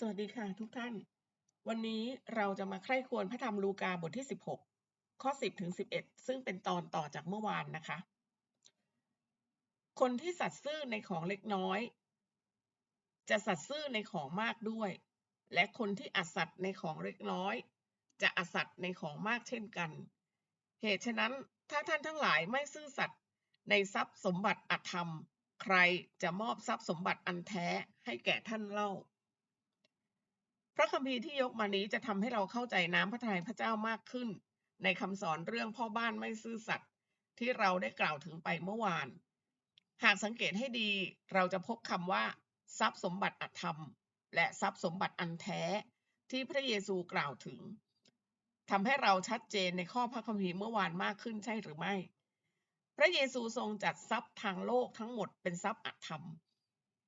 สวัสดีค่ะทุกท่าน วันนี้เราจะมาใคร่ควญพระธรรมลูกาบทที่ 16 ข้อ 10 ถึง 11 ซึ่งเป็นตอนต่อจากเมื่อวานนะคะ คนที่สัตย์ซื่อในของเล็กน้อย จะสัตย์ซื่อในของมากด้วย และคนที่อัสัตย์ในของเล็กน้อย จะอัสัตย์ในของมากเช่นกัน เหตุฉะนั้นถ้าท่านทั้งหลายไม่ซื่อสัตย์ในทรัพย์สมบัติอธรรม ใครจะมอบทรัพย์สมบัติอันแท้ให้แก่ท่านเล่า พระคัมภีร์ที่ยกมานี้จะทำให้เราเข้าใจน้ำพระทัยพระเจ้ามากขึ้น ในคำสอนเรื่องพ่อบ้านไม่ซื่อสัตย์ที่เราได้กล่าวถึงไปเมื่อวาน หากสังเกตให้ดีเราจะพบคำว่า ทรัพย์สมบัติอธรรม และทรัพย์สมบัติอันแท้ที่พระเยซูกล่าวถึงทำให้เราชัดเจนในข้อพระคัมภีร์เมื่อวานมากขึ้นใช่หรือไม่ พระเยซูทรงจัดทรัพย์ทางโลกทั้งหมดเป็นทรัพย์อธรรม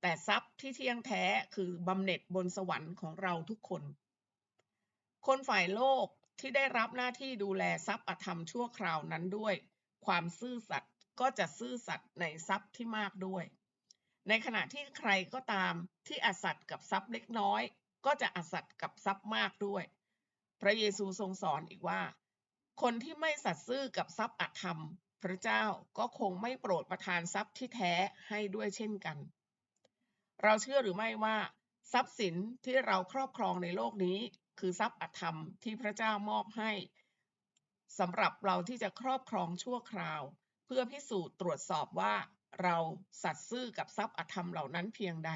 แต่ทรัพย์ที่เที่ยงแท้คือบำเหน็จบนสวรรค์ของเราทุกคน คนฝ่ายโลกที่ได้รับหน้าที่ดูแลทรัพย์อธรรมชั่วคราวนั้นด้วย ความซื่อสัตย์ก็จะซื่อสัตย์ในทรัพย์ที่มากด้วย ในขณะที่ใครก็ตามที่อสัตย์กับทรัพย์เล็กน้อย ก็จะอสัตย์กับทรัพย์มากด้วย พระเยซูทรงสอนอีกว่า คนที่ไม่สัตย์ซื่อกับทรัพย์อธรรม พระเจ้าก็คงไม่โปรดประทานทรัพย์ที่แท้ให้ด้วยเช่นกัน เราเชื่อหรือไม่ว่า ทรัพย์สินที่เราครอบครองในโลกนี้ คือทรัพย์อธรรมที่พระเจ้ามอบให้สำหรับเราที่จะครอบครองชั่วคราว เพื่อพิสูจน์ตรวจสอบว่าเราสัตย์ซื่อกับทรัพย์อธรรมเหล่านั้นเพียงใด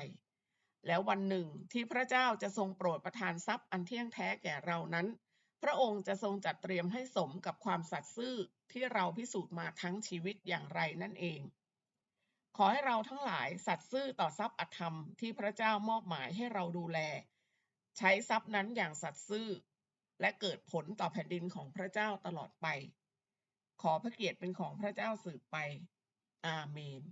แล้ววันหนึ่งที่พระเจ้าจะทรงโปรดประทานทรัพย์อันเที่ยงแท้แก่เรานั้น พระองค์จะทรงจัดเตรียมให้สมกับความสัตย์ซื่อที่เราพิสูจน์มาทั้งชีวิตอย่างไรนั่นเอง ขอให้เราทั้งหลายสัตย์ซื่อต่อทรัพย์อธรรมที่พระเจ้ามอบหมายให้เราดูแล ใช้ทรัพย์นั้นอย่างสัตย์ซื่อ และเกิดผลต่อแผ่นดินของพระเจ้าตลอดไป ขอพระเกียรติเป็นของพระเจ้าสืบไป อาเมน